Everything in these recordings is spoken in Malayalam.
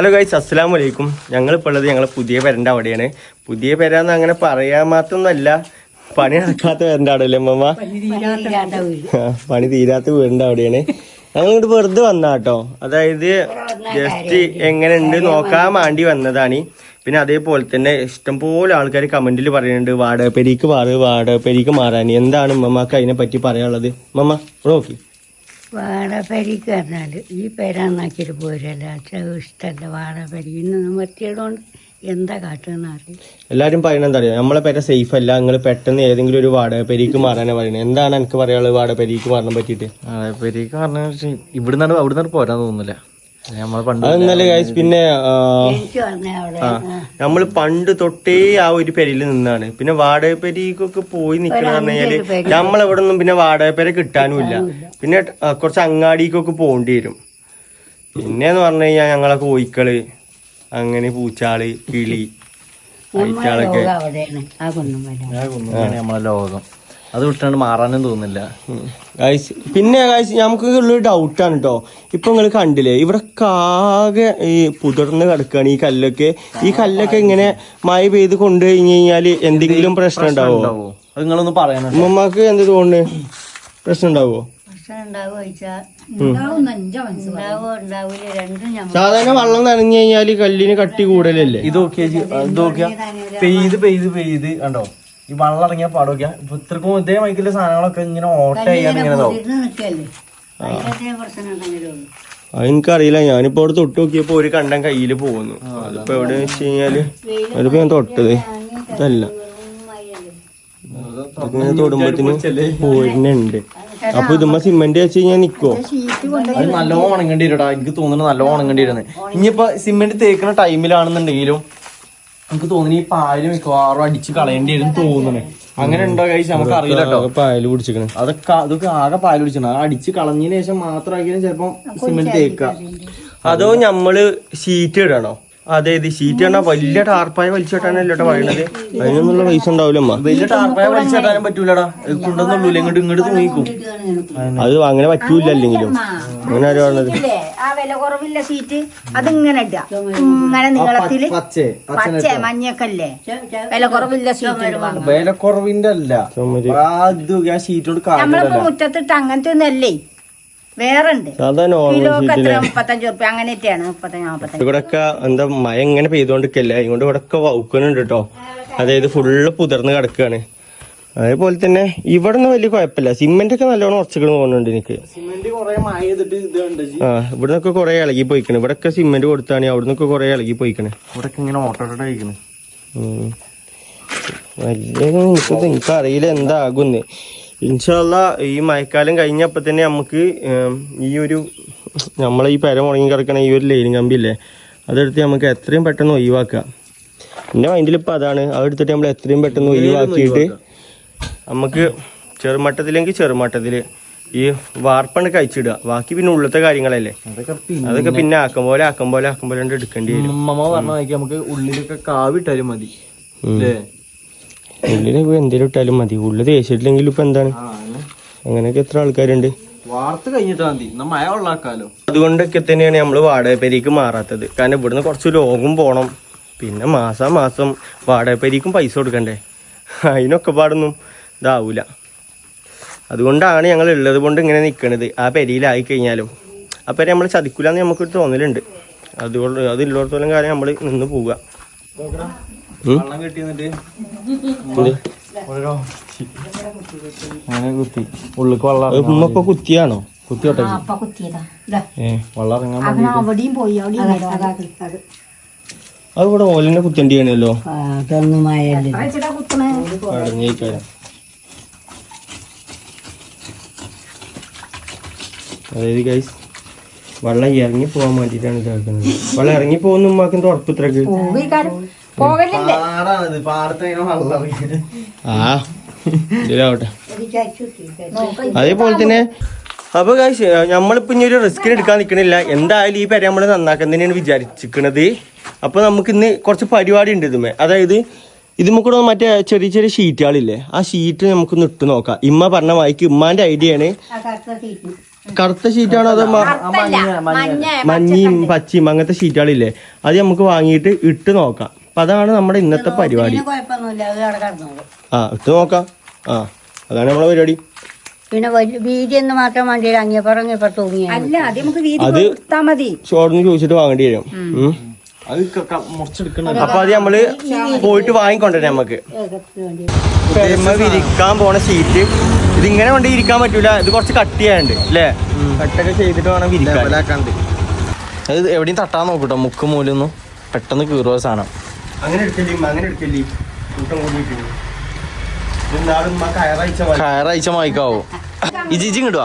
ഹലോ ഗൈസ് അസ്സാം വലൈക്കും ഞങ്ങളിപ്പോൾ ഉള്ളത് ഞങ്ങളെ പുതിയ പെരന്റെ അവിടെയാണ്. പുതിയ പെരാന്ന് അങ്ങനെ പറയാൻ മാത്രമൊന്നുമല്ല. പണി നടക്കാത്ത പെരന്റെ അവിടെ അല്ലേ അമ്മമ്മ പണി തീരാത്ത വീടിന്റെ അവിടെയാണ്. ഞങ്ങൾ ഇങ്ങോട്ട് വെറുതെ വന്നാട്ടോ. അതായത് ജസ്റ്റ് എങ്ങനെ ഉണ്ട് നോക്കാൻ വേണ്ടി വന്നതാണ്. പിന്നെ അതേപോലെ തന്നെ ഇഷ്ടംപോലെ ആൾക്കാർ കമന്റിൽ പറയുന്നുണ്ട് വാടകപ്പെരിക്ക് മാറ് വാടകപ്പെരിക്ക് മാറാൻ. എന്താണ് ഉമ്മമാക്ക് അതിനെ പറ്റി പറയാനുള്ളത് ഇവിടെ നോക്കി. വാടപ്പരിക്ക് പറഞ്ഞാൽ ഈ പേരാന്നാക്കിയിട്ട് പോരല്ല? ഇഷ്ടമല്ല വാടപ്പരി ഇന്ന് നിർത്തിയതുകൊണ്ട് എന്താ കാട്ടുന്ന അറിയില്ല. എല്ലാരും പറയണെന്താ എന്താ അറിയാം? നമ്മളെ പേര സേഫ് അല്ല. നിങ്ങൾ പെട്ടെന്ന് ഏതെങ്കിലും ഒരു വാടക മാറാനാണ് മാറാനാ പറയുന്നത് എന്താണ് എനിക്ക് പറയാനുള്ളത് വാടക പെരീക്ക് മാറാൻ പറ്റിയിട്ട്? വാടകപ്പരിക്ക് പെരീക്ക് പറഞ്ഞ ഇവിടുന്നാണ് അവിടുന്ന് പോരാൻ തോന്നുന്നില്ല. ഗൈസ് പിന്നെ നമ്മൾ പണ്ട് തൊട്ടേ ആ ഒരു പെരയിൽ നിന്നാണ്. പിന്നെ വാടക പെരീക്കൊക്കെ പോയി നിൽക്കണം പറഞ്ഞു കഴിഞ്ഞാൽ നമ്മളെവിടെ നിന്നും പിന്നെ വാടക പെര കിട്ടാനുമില്ല. പിന്നെ കുറച്ച് അങ്ങാടിക്കൊക്കെ പോകേണ്ടി വരും. പിന്നെന്ന് പറഞ്ഞു കഴിഞ്ഞാൽ ഞങ്ങളെ കോയിക്കൾ അങ്ങനെ പൂച്ചാൾ കിളി അയച്ചാളൊക്കെ ലോകം. അത് വിട്ടാണ്ട് മാറാനും തോന്നുന്നില്ല. ഗായ്സ് പിന്നെ ഗായ്സ് നമുക്ക് ഉള്ളൊരു ഡൗട്ടാണ് കേട്ടോ ഇപ്പൊ നിങ്ങൾ കണ്ടില്ലേ ഇവിടെ കാകെ ഈ പുതിർന്ന് കിടക്കുകയാണ് ഈ കല്ലൊക്കെ. ഈ കല്ലൊക്കെ ഇങ്ങനെ മഴ പെയ്ത് കൊണ്ടു കഴിഞ്ഞു കഴിഞ്ഞാൽ എന്തെങ്കിലും പ്രശ്നം ഉണ്ടാവോ? അത് നിങ്ങളൊന്ന് പറയാനുണ്ട്? ഉമ്മമാക്ക് എന്ത് തോന്നുന്നു? പ്രശ്നം ഉണ്ടാവോ? സാധാരണ വെള്ളം നനഞ്ഞു കഴിഞ്ഞാൽ കല്ലിന് കട്ടി കൂടുതലല്ലേ ഇത് നോക്കിയാ ഇത് നോക്കിയാ പെയ്ത് പെയ്ത് പെയ്ത് കണ്ടോ? ഈ വെള്ളം ഇറങ്ങിയ പാടോക്കിയാ ഇപ്പൊ ഇത്രക്കും ഇതേ മൈക്കിലെ സാധനങ്ങളൊക്കെ ഇങ്ങനെ ഓട്ട ചെയ്യാൻ ഇങ്ങനെ അതെനിക്കറിയില്ല ഞാനിപ്പോ അവിടെ തൊട്ട് നോക്കിയപ്പോ ഒരു കണ്ടം കയ്യിൽ പോകുന്നു. അതിപ്പോ എവിടെ വെച്ച് കഴിഞ്ഞാൽ അതിപ്പോ ഞാൻ തൊട്ടത്. ഇതല്ല. ഇങ്ങനെ തൊടുമ്പത്തിന് അപ്പൊ ഇതുമ്മ സിമെന്റ് വെച്ച് കഴിഞ്ഞാൽ നിക്കോ അത് നല്ലോണം ഉണങ്ങേണ്ടി വരും എനിക്ക് തോന്നുന്നു നല്ലോണം ഉണങ്ങേണ്ടി വരുന്നത് ഇനിയിപ്പോ സിമെന്റ് തേക്കുന്ന ടൈമിലാണെന്നുണ്ടെങ്കിലും എനിക്ക് തോന്നുന്നു ഈ പായൽ മിക്കവാറും അടിച്ച് കളയേണ്ടി വരും തോന്നുന്നു. അങ്ങനെ ഉണ്ടോ കഴിച്ച് നമുക്ക് അറിയില്ല കേട്ടോ. പായൽ കുടിച്ചിക്കണ് അതൊക്കെ അതൊക്കെ ആകെ പായൽ പിടിച്ചിട്ടുണ്ട്. അത് അടിച്ച് കളഞ്ഞതിന് ശേഷം മാത്രം ചിലപ്പം സിമെന്റ് തേക്കുക. അതോ ഞമ്മൾ ഷീറ്റ് ഇടണോ? അതെ ഇത് ഷീറ്റ് കണ്ടാ വലിയ ടാർപ്പായ വലിച്ചിട്ടാണല്ലോ കേട്ടോ പറയണത്? അതിനൊന്നുള്ള പൈസ ഉണ്ടാവില്ലമ്മ വലിയ ടാർപ്പായ വലിച്ചിട്ടാനും പറ്റൂലടാ. കൊണ്ടൊന്നുള്ളൂ കൊണ്ടുവന്നുള്ളൂ. ഇങ്ങോട്ട് ഇങ്ങോട്ട് തൂങ്ങിക്കും. അത് അങ്ങനെ പറ്റൂല അല്ലെങ്കിലും. അങ്ങനെ ആരും പറഞ്ഞത്. ആ വില കുറവില്ല സീറ്റ് അതിങ്ങനെ ഇടുക ഇങ്ങനെ നീളത്തിൽ പച്ചേ പച്ച മഞ്ഞക്കല്ലേ? വില കുറവില്ല സീറ്റ് വില കുറവിന്റെ അല്ല. നമ്മളിപ്പോ മുറ്റത്തിട്ട് അങ്ങനത്തെ ഒന്നല്ലേ? വേറെ ഉണ്ട് കിലോക്ക് എത്ര മുപ്പത്തഞ്ച് റുപ്യ അങ്ങനെയൊക്കെയാണ് മുപ്പത്തഞ്ച് നാപ്പത്തഞ്ച് ഇവിടൊക്കെ എന്താ മഴ ഇങ്ങനെ പെയ്തോണ്ടിരിക്കല്ലേ? അതുകൊണ്ട് ഇവിടൊക്കെ വൗക്കുന്നുണ്ട് കേട്ടോ അതായത് ഫുള്ള് പുതിർന്ന് കിടക്കുകയാണ് അതേപോലെ തന്നെ ഇവിടെ നിന്ന് വലിയ കുഴപ്പമില്ല. സിമെന്റ് ഒക്കെ നല്ലോണം ഉറച്ചിക്കണ് തോന്നുന്നുണ്ട് എനിക്ക്. ആ ഇവിടെ നിന്നൊക്കെ കുറെ ഇളകി പോയിക്കണ്. ഇവിടെ ഒക്കെ സിമെന്റ് കൊടുത്താണ് അവിടെ നിന്നൊക്കെ കുറെ ഇളകി പോയിക്കണ്. ഇവിടെ ഇങ്ങനെ. വലിയ എനിക്ക് അറിയില്ല എന്താകുന്ന്. ഇൻഷല്ല ഈ മഴക്കാലം കഴിഞ്ഞപ്പോ തന്നെ നമുക്ക് ഈ ഒരു നമ്മളെ ഈ പെര മുടങ്ങി കിടക്കണ ഈ ഒരു ലൈനിങ് കമ്പി ഇല്ലേ അതെടുത്ത് നമുക്ക് എത്രയും പെട്ടെന്ന് ഒഴിവാക്കാം. എന്റെ മൈൻഡിൽ ഇപ്പൊ അതാണ്. അതെടുത്തിട്ട് നമ്മൾ എത്രയും പെട്ടെന്ന് ഒഴിവാക്കിയിട്ട് നമുക്ക് ചെറുമട്ടത്തിലെങ്കിൽ ചെറുമട്ടത്തിൽ ഈ വാർപ്പണ് കഴിച്ചിടുക. ബാക്കി പിന്നെ ഉള്ളത്തെ കാര്യങ്ങളല്ലേ? അതൊക്കെ പിന്നെ ആക്കം പോലെ ആക്കം പോലെ ആക്കം പോലെ എടുക്കേണ്ടി വരും. പറഞ്ഞ നമുക്ക് ഉള്ളിലൊക്കെ കാവിട്ടാലും മതി. ഉള്ളിൽ എന്തേലും ഇട്ടാലും മതി. ഉള്ളിൽ തേച്ചിട്ടില്ലെങ്കിലും ഇപ്പൊ എന്താണ്? അങ്ങനെയൊക്കെ എത്ര ആൾക്കാരുണ്ട്? വാർത്ത് കഴിഞ്ഞിട്ടാ മതി. മഴ ഉള്ളാക്കാലോ. അതുകൊണ്ടൊക്കെ തന്നെയാണ് നമ്മൾ വാടകപ്പേരിക്ക് മാറാത്തത്. കാരണം ഇവിടുന്ന് കുറച്ച് ലോകം പോണം. പിന്നെ മാസം മാസം വാടകപ്പേരിക്കും പൈസ കൊടുക്കണ്ടേ? അതിനൊക്കെ പാടൊന്നും ഇതാവൂല. അതുകൊണ്ടാണ് ഞങ്ങൾ ഉള്ളത് കൊണ്ട് ഇങ്ങനെ നിൽക്കണത് ആ പെരിയിലായി കഴിഞ്ഞാലും. ആ പെര നമ്മൾ ചതിക്കൂലെന്ന് നമുക്കൊരു തോന്നലുണ്ട്. അതുകൊണ്ട് അതില്ലോടത്തോളം കാലം നമ്മൾ നിന്ന് പോവുക. കുത്തി. ഉള്ളിക്ക് വെള്ളം അത് ഉമ്മ ഇപ്പൊ കുത്തിയാണോ? കുത്തി വെള്ളം ഇറങ്ങാൻ അവിടെയും പോയി അവിടെയും പോയി. അത് ഇവിടെ ഓലിനെ കുത്തേണ്ടിയാണല്ലോ അതൊന്നും മഴയല്ലേ. അടങ്ങിയേക്കാരം അതായത് ഗൈസ് വെള്ളം ഇറങ്ങി പോകാൻ വേണ്ടിട്ടാണ് ഇതാക്കുന്നത് വെള്ളം ഇറങ്ങി പോകുന്ന ഉമ്മാക്കും ഇറങ്ങി. ആ ഇതിലാവട്ടെ. അതേപോലെ തന്നെ അപ്പൊ കാശ് നമ്മളിപ്പോ ഇനി ഒരു റിസ്ക് എടുക്കാൻ നിൽക്കണില്ല എന്തായാലും ഈ പെര നമ്മൾ നന്നാക്കാൻ തന്നെയാണ് വിചാരിച്ചിരിക്കണത് അപ്പൊ നമുക്ക് ഇന്ന് കുറച്ച് പരിപാടി ഉണ്ട് ഇതുമേ. അതായത് ഇതുമ്മ കൂടെ മറ്റേ ചെറിയ ചെറിയ ഷീറ്റുകളില്ലേ? ആ ഷീറ്റ് നമുക്ക് ഇട്ടു നോക്കാം. ഇമ്മ പറഞ്ഞ വായിക്ക് ഉമ്മാന്റെ ഐഡിയ ആണ്. കറുത്ത ഷീറ്റാണോ അതോ മഞ്ഞയും പച്ചയും അങ്ങനത്തെ ഷീറ്റുകളില്ലേ? അത് നമുക്ക് വാങ്ങിയിട്ട് ഇട്ട് നോക്കാം. അപ്പൊ അതാണ് നമ്മുടെ ഇന്നത്തെ പരിപാടി. ആ ഇട്ട് നോക്കാം. ആ അതാണ് നമ്മളെ പരിപാടി. പിന്നെ വീതി എന്ന് മാത്രം വേണ്ടി അങ്ങേപ്പുറം അങ്ങേപ്പുറം തൂങ്ങിയാൽ അല്ല അത് നമുക്ക് വീതി അത് മതി. ഷോർട്ടിന് ചോദിച്ചിട്ട് വാങ്ങേണ്ടി വരും. അപ്പൊ അത് നമ്മൾ പോയിട്ട് വാങ്ങിക്കൊണ്ടുവരാം നമുക്ക് വിരിക്കാൻ പോണ സീറ്റ് ഇതിങ്ങനെ കൊണ്ട് ഇരിക്കാൻ പറ്റൂല. ഇത് കുറച്ച് കട്ട് ചെയ്യാനുണ്ട് അല്ലേ കട്ടൊക്കെ ചെയ്തിട്ട് വേണം വിരിക്കാൻ. അത് എവിടെയും തട്ടാൻ നോക്കൂട്ടോ. മുക്ക് മൂലൊന്നും പെട്ടെന്ന് കീറുക സാധനം. അങ്ങനെ എടുക്കല്ലേ അങ്ങനെ എടുക്കല്ലേ? കൂട്ടം കൂടിയിട്ട്. കയറയച്ച പോലെ. വീതി ട്ടോ.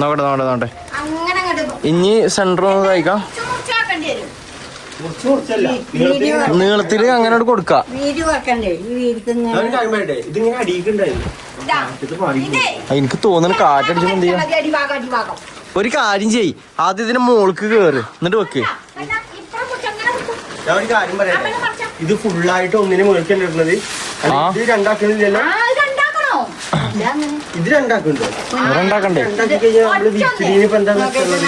നോക്കട്ടെ നോക്കട്ടെ നോക്കട്ടെ. ഇനി സെന്റർ ഒന്ന് കഴിക്കാം നീളത്തിൽ അങ്ങനെ കൊടുക്ക. എനിക്ക് തോന്നുന്നു കാറ്റടിച്ചു എന്ത് ചെയ്യാം? ഒരു കാര്യം ചെയ് ആദ്യം ഇതിന്റെ മോൾക്ക് കേറ്. എന്നിട്ട് വെക്ക്. ഞാൻ ഒരു കാര്യം പറയാം. ഇത് ഫുള്ളായിട്ട് ഒന്നിനെ മേടിക്കേണ്ടിരുന്നത് ആ. ഇത് രണ്ടാക്കണില്ലല്ലോ ആ, ഇത് ഉണ്ടാക്കണോ? ഇത് രണ്ടാക്കുന്നുണ്ടോ. ഉണ്ടാക്കണ്ടേ രണ്ടാക്കി കഴിഞ്ഞാൽ നമ്മൾ വിറ്റിന് ഇപ്പൊ എന്താ വെച്ചുള്ളത്?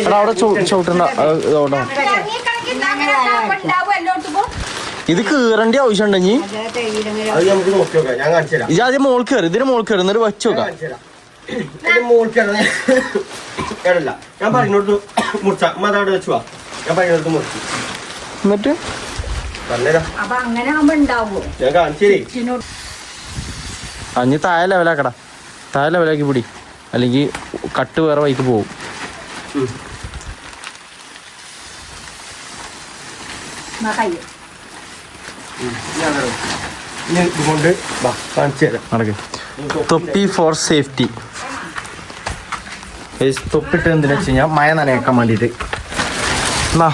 എടാ അവിടെ ചവിട്ടണ്ട ഇത് കീറേണ്ട ആവശ്യം ആദ്യം മോൾ കയറി ഇതിന് മോൾ കയറി എന്നിട്ട് വെച്ച് നോക്കാം. ഞാൻ പറഞ്ഞോട്ട് മുറിച്ച. അമ്മ അതവിടെ വെച്ചുവാ ഞാൻ പറഞ്ഞോട്ട് മുറിച്ചു. എന്നിട്ട്? അപ്പൊ അങ്ങനെ ആവുമ്പോ ഉണ്ടാവുമോ ഞാൻ കാണിച്ചു അഞ്ഞ് താഴെ ലെവലാക്കടാ താഴെ ലെവലാക്കി പിടി. അല്ലെങ്കിൽ കട്ട് വേറെ വൈക്ക്. പോകും തൊപ്പി ഫോർ സേഫ്റ്റി തൊപ്പിട്ട് എന്തിനാ വെച്ച് കഴിഞ്ഞാൽ മഴ നനയാക്കാൻ വേണ്ടിയിട്ട്. എന്നാ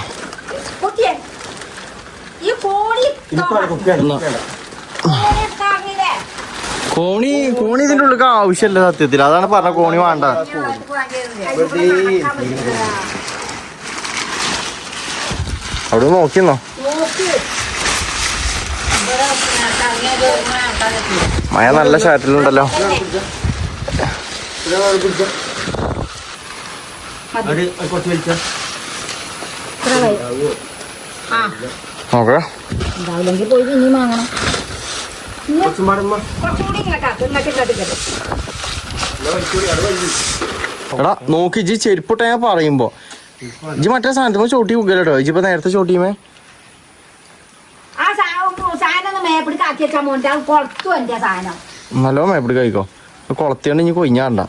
കോണി കോണി ഇതിന്റെ ഉള്ളിൽ ആവശ്യമില്ല സത്യത്തിൽ. അതാണ് പറഞ്ഞ കോണി വേണ്ട. അവിടെ നോക്കിന്നോ? മഴ നല്ല ഷാറ്റിലുണ്ടല്ലോ ഇത് നോക്കാം. ഉണ്ടാവില്ലെങ്കിൽ പോയി ഇനി വാങ്ങണം. എടാ നോക്കി ജി ചെരുപ്പിട്ട ഞാൻ പറയുമ്പോ. ജി മറ്റേ സാധനത്തിന് ചോട്ടി കുക്കല്ലോ ഇജ്ജിപ്പോ നേരത്തെ ചോട്ടിയുമേ. നല്ലോ മേപ്പിടി കഴിക്കോ. കൊളത്തിയോണ്ട് ഇനി കൊയിഞ്ഞാണ്ട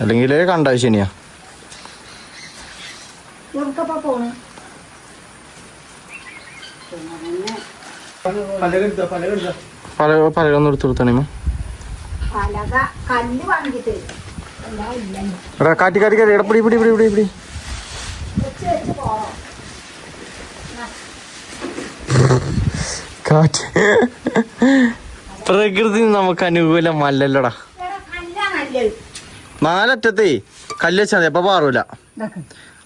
അല്ലെങ്കിൽ കണ്ടാ ശനിയാ. ഇവർക്കപ്പോ പോണ്. പലക പല പലകൊന്നും എടുത്തു കൊടുത്തണേ പലക എടാ കാറ്റി കാറ്റി കാറ്റി എടാ പിടി പിടി പിടി കാറ്റ്. പ്രകൃതി നമുക്ക് അനുകൂലമല്ലല്ലോടാ. നാലറ്റത്തെ കല്ലാ നല്ലത്. നാലറ്റത്തേ കല്ല് വെച്ചാൽ മതി അപ്പൊ പാറൂല.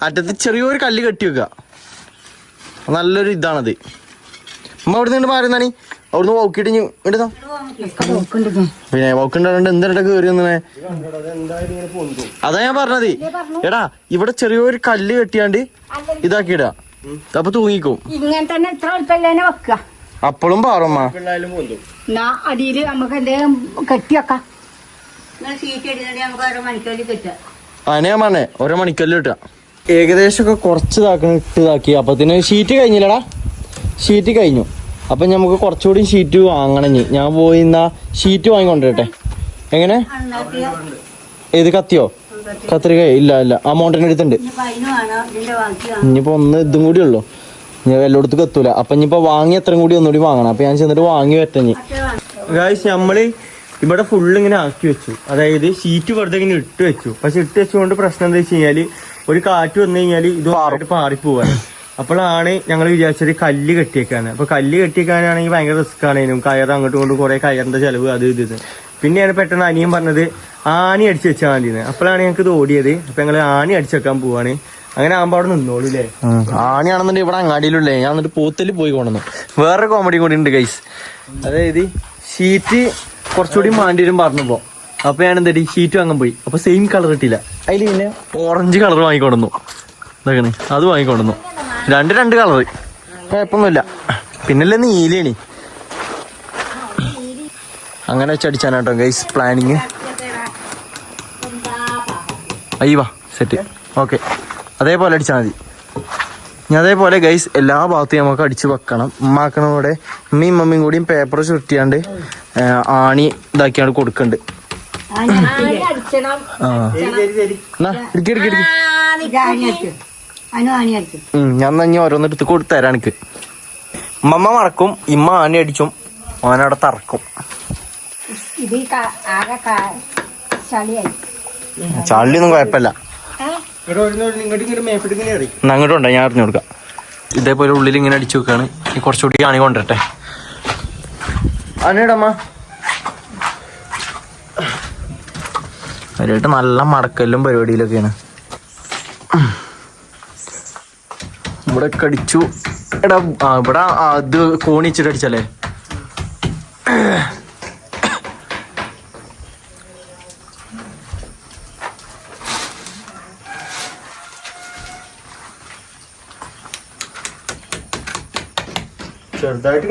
അറ്റത്ത് ചെറിയൊരു കല്ല് കെട്ടി വെക്കുക നല്ലൊരു ഇതാണത്. അമ്മ അവിടെ നിന്ന് മാറുന്നാണി അവിടുന്ന് വൗക്കിട്ട് എടുത്താ പിന്നെ വൗക്കുണ്ടാണ്ട് എന്തിനാ കയറി വന്നേ? അതാ ഞാൻ പറഞ്ഞത്. എടാ ഇവിടെ ചെറിയൊരു കല്ല് കെട്ടിയാണ്ട് ഇതാക്കിയിടാ. അപ്പൊ തൂങ്ങിക്കും. ഇങ്ങനെ തന്നെ ഇത്ര വെക്കുക അപ്പോഴും പാറമ്മ അടിയിൽ നമുക്ക് എന്തെങ്കിലും കെട്ടി വെക്കാം. അതിനെ ഞാൻ പറഞ്ഞേ ഓരോ മണിക്കല്ല് കിട്ടുക. ഏകദേശം ഒക്കെ കുറച്ച് ഇതാക്കണം ഇട്ട് ഇതാക്കി അപ്പത്തിന് ഷീറ്റ് കഴിഞ്ഞില്ലടാ. ഷീറ്റ് കഴിഞ്ഞു. അപ്പൊ നമുക്ക് കുറച്ചുകൂടി ഷീറ്റ് വാങ്ങണം ഇനി. ഞാൻ പോയി എന്നാ ഷീറ്റ് വാങ്ങിക്കൊണ്ടിരട്ടെ. എങ്ങനെ? ഏത് കത്തിയോ? കത്രിക. ഇല്ല ഇല്ല. ആ മൗണ്ടൻ അടുത്തുണ്ട്. ഇനിയിപ്പോ ഒന്ന് ഇതും കൂടി ഉള്ളു. ഞാൻ എല്ലായിടത്തും എത്തൂല അപ്പൊ ഇനിയിപ്പോ വാങ്ങി എത്രയും കൂടി ഒന്നുകൂടി വാങ്ങണം. അപ്പൊ ഞാൻ ചെന്നിട്ട് വാങ്ങി വരട്ടെ ഗായ്സ് നമ്മൾ ഇവിടെ ഫുള്ള് ഇങ്ങനെ ആക്കി വെച്ചു. അതായത് ഷീറ്റ് വെറുതെ ഇങ്ങനെ ഇട്ട് വെച്ചു. പക്ഷെ ഇട്ട് വെച്ചുകൊണ്ട് പ്രശ്നം എന്താ വെച്ച് കഴിഞ്ഞാൽ ഒരു കാറ്റ് വന്നു കഴിഞ്ഞാൽ ഇത് മാറിട്ട് പാറിപ്പോവാണ് അപ്പോഴാണ് ഞങ്ങൾ വിചാരിച്ചത് കല്ല് കെട്ടിയേക്കാണ് അപ്പൊ കല്ല് കെട്ടിയേക്കാനാണെങ്കിൽ ഭയങ്കര റിസ്ക് ആണ്. അതിനും കയർ അങ്ങോട്ടും കൊണ്ട് കുറെ കയറിന്റെ ചെലവ് അത് ഇത് പിന്നെയാണ് പെട്ടെന്ന് അനിയും പറഞ്ഞത് ആണി അടിച്ചു വെച്ചാൽ മതി അപ്പോഴാണ് ഞങ്ങൾക്ക് ഇത് ഓടിയത്. അപ്പൊ ഞങ്ങൾ ആണി അടിച്ചു വെക്കാൻ പോവാണ്. അങ്ങനെ ആകുമ്പോ അവിടെ നിന്നോളൂ അല്ലേ ആണിയാണെന്നുണ്ടെങ്കിൽ ഇവിടെ അങ്ങാടിയിലുള്ളേ. ഞാൻ എന്നിട്ട് പോത്തൽ പോയി കൊണ്ടുവന്നു. വേറൊരു കോമഡി കൂടി ഉണ്ട് ഗൈസ് അതായത് ഷീറ്റ് കുറച്ചുകൂടി മാണ്ടിരും പറഞ്ഞപ്പോ. അപ്പൊ ഞാൻ എന്താ ഷീറ്റ് വാങ്ങാൻ പോയി. അപ്പൊ സെയിം കളർ കിട്ടിയില്ല. അതിൽ പിന്നെ ഓറഞ്ച് കളർ വാങ്ങിക്കൊണ്ടുവന്നു. ഇതാക്കണ് അത് വാങ്ങിക്കൊണ്ടുവന്നു. രണ്ട് രണ്ട് കളർ കുഴപ്പമൊന്നുമില്ല. പിന്നല്ലേ നീലയാണ്. അങ്ങനെ വെച്ചടിച്ചാനാട്ടോ ഗൈസ് പ്ലാനിങ് അയ്യവാ സെറ്റ് ഓക്കെ അതേപോലെ അടിച്ചാൽ മതി. ഞാൻ അതേപോലെ ഗൈസ് എല്ലാ ഭാഗത്തും നമുക്ക് അടിച്ച് വെക്കണം. ഉമ്മാക്കണതോടെ ഉമ്മയും മമ്മിയും കൂടിയും പേപ്പർ ചുരുട്ടിയാണ്ട് ആണി ഇതാക്കിയാണ് കൊടുക്കണ്ട്. ആ. ഇടുക്കി ഇടുക്കി ഇടുക്കി. ഞാൻ തന്നെ ഓരോന്നെടുത്ത് കൊടുത്തരാ എനിക്ക്. മമ്മ മറക്കും ഇമ്മ ആന അടിച്ചും ഓനവിടെ തറക്കും. ചള്ളിയൊന്നും കുഴപ്പമില്ല. അങ്ങോട്ടുണ്ടോ ഞാൻ അറിഞ്ഞു കൊടുക്കാം. ഇതേപോലെ ഉള്ളിൽ ഇങ്ങനെ അടിച്ചു വെക്കാണ്. ഈ കുറച്ചുകൂടി ആണി കൊണ്ടുവരട്ടെ. അനേടമ്മ അവരായിട്ട് നല്ല മടക്കല്ലും പരിപാടിയിലൊക്കെയാണ്. ഇവിടെ കടിച്ചു. എടാ ഇവിടെ ആ, ഇത് കോണി അടിച്ചല്ലേ ചെറുതായിട്ട്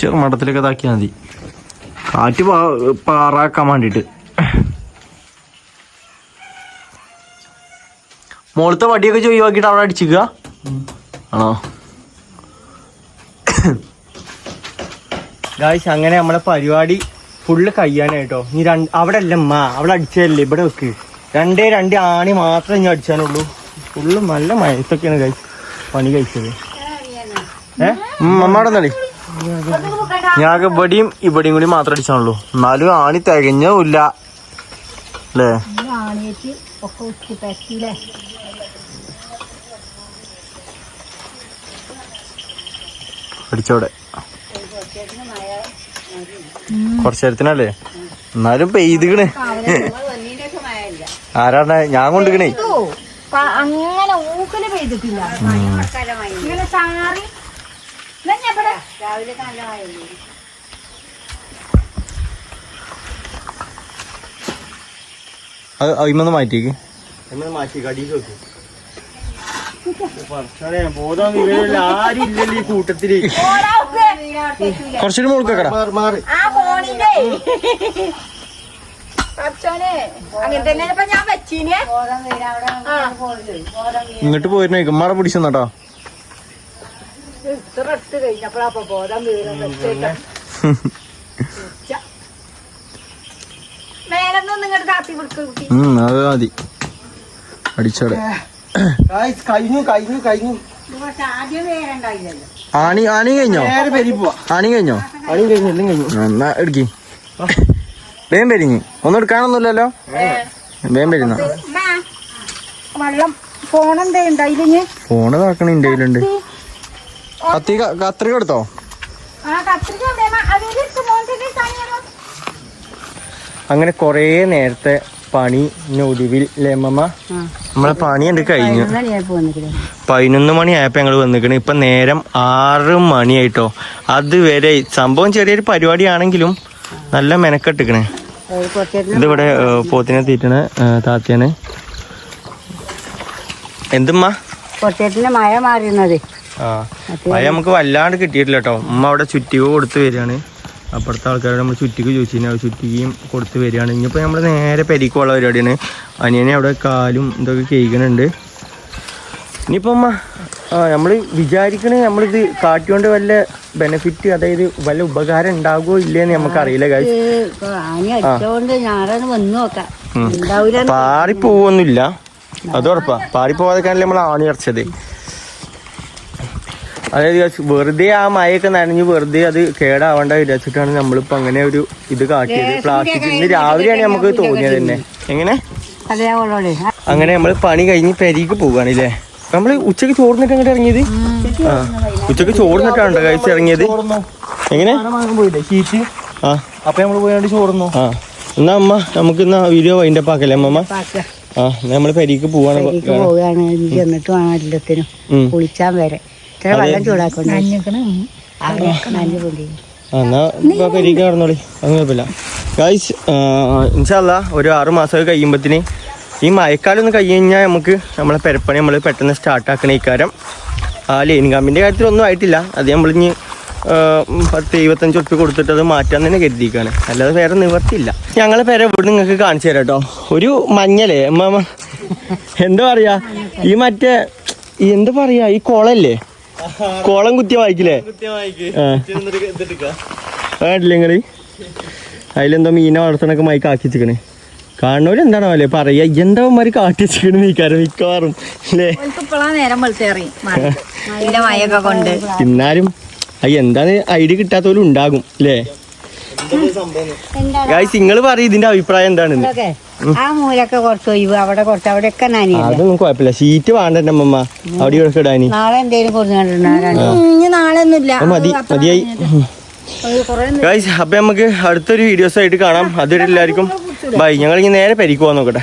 ചെറുമട്ടത്തിലൊക്കെ ഇതാക്കിയാൽ മതി. കാറ്റ് പാറാക്കാൻ വേണ്ടിട്ട് മോളത്തെ വടിയൊക്കെ ഒഴിവാക്കിയിട്ട് അവിടെ അടിച്ചിക്ക ആണോ? ഗായ്സ് അങ്ങനെ നമ്മളെ പരിപാടി ഫുള്ള് കഴിയാനായിട്ടോ നീ രണ്ട് അവിടെ അല്ല അമ്മ അവിടെ അടിച്ചതല്ലേ? ഇവിടെ വെക്ക്. രണ്ടേ രണ്ട് ആണി മാത്രമേ ഇനി അടിച്ചാനുള്ളൂ. ഫുള്ള് നല്ല മയത്തൊക്കെയാണ് ഗായ്സ് പണി കഴിച്ചത്. ഏ? അമ്മയുടെ നടി ഞാൻ ഇവിടെയും ഇവിടെയും കൂടി മാത്രം അടിച്ചാണുള്ളൂ എന്നാലും ആണി തികഞ്ഞില്ല അല്ലേ? ആണിയേറ്റ് ഒക്കെ ഉച്ചി പറ്റിയില്ലേ കുറച്ചു നേരത്തിനല്ലേ? എന്നാലും പെയ്തുകണ് ആരാണ്? ഞാൻ കൊണ്ടുകണേ പ- അങ്ങനെ ഊക്കൽ പെയ്തിട്ടില്ല. ഇങ്ങനെ ചാറി അത് അതിമൊന്ന് മാറ്റിയേക്ക് നമ്മൾ മാറ്റി കടിയിൽ വെക്കും ഭർത്താവേ, ബോധം വിവരമില്ല ആരും ഇല്ലല്ലോ ഈ കൂട്ടത്തിൽ ഓടാ ഊക്ക്. കുറച്ചുകൂടി മുഴുക്കടാ മാറി മാറി ആ ഫോണിന്റെ. പച്ചോനെ അങ്ങനെ തന്നെ ഇപ്പൊ ഞാൻ വെച്ചീനെ. ഇങ്ങോട്ട് പോയിരുന്നു? ഇമ്മടെ പിടിച്ചെന്നാട്ടോ ഇത്ര എടുത്ത് കഴിഞ്ഞപ്പോഴാ ബോധം വീഴും മേലൊന്നും നിങ്ങളുടെ കാത്തി കൊടുക്കും കുട്ടി ഉം അത് മതി. അടിച്ചോടെ. കഴിഞ്ഞു കഴിഞ്ഞു കഴിഞ്ഞു. ആണി ആണി കഴിഞ്ഞോ? ആണി കഴിഞ്ഞോ? ആണി കഴിഞ്ഞു എല്ലാം കഴിഞ്ഞു. എന്നാ എടുക്കി. വേം പെരിഞ്ഞു. ഒന്നും എടുക്കാനൊന്നുമില്ലല്ലോ? വേം പെരുന്ന വെള്ളം. ഫോണ് താക്കണ കത്തി. കത്രിക എടുത്തോ? ആ കത്രിക എവിടെ അമ്മ? അതിലിട്ട് മോന്റെ സാധനം അങ്ങനെ കുറേ നേരത്തെ പണി ഒടുവിൽ ലെമ്മ നമ്മളെ പണി എന്ത് കഴിഞ്ഞു. പതിനൊന്ന് മണി ആയപ്പോൾ ഞങ്ങൾ വന്നിക്കണ്. ഇപ്പൊ നേരം ആറ് മണിയായിട്ടോ. അതുവരെ സംഭവം ചെറിയൊരു പരിപാടിയാണെങ്കിലും നല്ല മെനക്കെട്ടിക്കണേ. ഇതിവിടെ പോത്തിനെ തീറ്റണ താത്തയാണ്. എന്തുമ്മ? മഴ ആ. മഴ നമുക്ക് വല്ലാണ്ട് കിട്ടിയിട്ടില്ല കേട്ടോ ഉമ്മ അവിടെ ചുറ്റിവ് കൊടുത്തു വരികയാണ്. അപ്പുറത്തെ ആൾക്കാരോട് നമ്മൾ ചുറ്റിക്ക് ചോദിച്ചു കഴിഞ്ഞാൽ ചുറ്റിക്കും കൊടുത്ത് വരികയാണ്. ഇനിയിപ്പോൾ നമ്മൾ നേരെ പെരിക്കുള്ള പരിപാടിയാണ്. അനിയനെ അവിടെ കാലും ഇതൊക്കെ കേൾക്കുന്നുണ്ട്. ഇനിയിപ്പോൾ അമ്മ ആ നമ്മൾ വിചാരിക്കണേ നമ്മളിത് കാട്ടിയോണ്ട് വല്ല ബെനിഫിറ്റ് അതായത് വല്ല ഉപകാരം ഉണ്ടാകുമോ ഇല്ലേന്ന് നമുക്കറിയില്ല കാര്യം പാറിപ്പോവൊന്നുമില്ല. അത് ഉറപ്പാ പാറി പോവാതെക്കാണല്ലേ നമ്മൾ ആണി അടച്ചത്. അതായത് വെറുതെ ആ മഴയൊക്കെ നനഞ്ഞ് വെറുതെ അത് കേടാവണ്ട വിചാരിച്ചിട്ടാണ് നമ്മളിപ്പോ അങ്ങനെ ഒരു ഇത് കാട്ടിയത്. പ്ലാസ്റ്റിക് ഇന്ന് രാവിലെയാണ് നമുക്ക് തോന്നിയത് തന്നെ. എങ്ങനെ? അങ്ങനെ നമ്മൾ പണി കഴിഞ്ഞ് പെരിക്ക് പോവാണല്ലേ? നമ്മൾ ഉച്ചയ്ക്ക് ചോറിന്നിട്ട് അങ്ങോട്ട് ഇറങ്ങിയത്? ആ ഉച്ചയ്ക്ക് ചോറിന്നിട്ടാണ് കഴിച്ച് ഇറങ്ങിയത്. എങ്ങനെ? ആ. അപ്പൊ നമ്മൾ പോയാണ്ട് ചോറുന്നു ആ. എന്നാ അമ്മ നമുക്ക് ഇന്ന് വീഡിയോ വൈൻഡ് അപ്പ് ആക്കല്ലേ അമ്മ ആ നമ്മൾ പെരിക്ക് പോവാണ്. പോവാണ് ചെന്നിട്ട് വേണം എല്ലാത്തിനും. കുളിച്ചാൻ വരെ. ഇത്ര വെള്ളം ആ, എന്നാ പെരീക്ക് നടന്നോളി അത് കുഴപ്പമില്ല. ഗൈസ് ഇൻഷല്ല ഒരു ആറ് മാസമൊക്കെ കഴിയുമ്പത്തിന് ഈ മഴക്കാലം ഒന്ന് കഴിഞ്ഞ് കഴിഞ്ഞാൽ നമുക്ക് നമ്മളെ പെരപ്പണി നമ്മൾ പെട്ടെന്ന് സ്റ്റാർട്ടാക്കണ ഇക്കാരം ആ ലൈൻ കമ്പിന്റെ കാര്യത്തിലൊന്നും ആയിട്ടില്ല. അത് നമ്മളിഞ്ഞ് ഇനി പത്ത് ഇരുപത്തഞ്ച് ഉറുപ്പ് കൊടുത്തിട്ട് അത് മാറ്റാൻ തന്നെ കരുതിയിരിക്കുകയാണ് അല്ലാതെ വേറെ നിവർത്തിയില്ല. ഞങ്ങളെ പേരെ ഇവിടെ നിങ്ങൾക്ക് കാണിച്ചു തരാം കേട്ടോ. ഒരു മഞ്ഞലേ എന്താ പറയാ? ഈ മറ്റേ ഈ എന്താ പറയാ? ഈ കുളല്ലേ? കുളം കുത്തിയ വായിക്കില്ലേ? വേണ്ടില്ല നിങ്ങൾ? അതിലെന്തോ മീനെ വളർത്തണൊക്കെ മൈക്ക് ആക്കി വെച്ചിക്കണേ കാണുന്നവര് എന്താണോ അല്ലേ പറയാ എന്താ കാട്ടി വെച്ചിക്കണ് നീക്കാരം മിക്കവാറും. അല്ലേ? എന്നാലും അയ്യ എന്താണ് ഐഡിയ കിട്ടാത്തവരും ഉണ്ടാകും അല്ലേ? ഗായ്സ് നിങ്ങൾ പറയും ഇതിന്റെ അഭിപ്രായം എന്താണെന്ന്. ആ മൂലൊക്കെ കുറച്ച് ഒഴിവ് അവിടെ കുറച്ച് അവിടെയൊക്കെ നനിയില്ല? അതൊന്നും കുഴപ്പമില്ല. ഷീറ്റ് വേണ്ട അമ്മമ്മ. അവിടെ ഇവിടെ ഇടാനി. നാളെ എന്തേലും നാളെ ഒന്നുമില്ല അത് മതി മതിയായി. ഗൈസ് അപ്പൊ നമുക്ക് അടുത്തൊരു വീഡിയോസ് ആയിട്ട് കാണാം. അതുവരെ എല്ലാവർക്കും ബൈ ഞങ്ങൾ ഇനി നേരെ പരിക്ക് പോകാൻ നോക്കട്ടെ.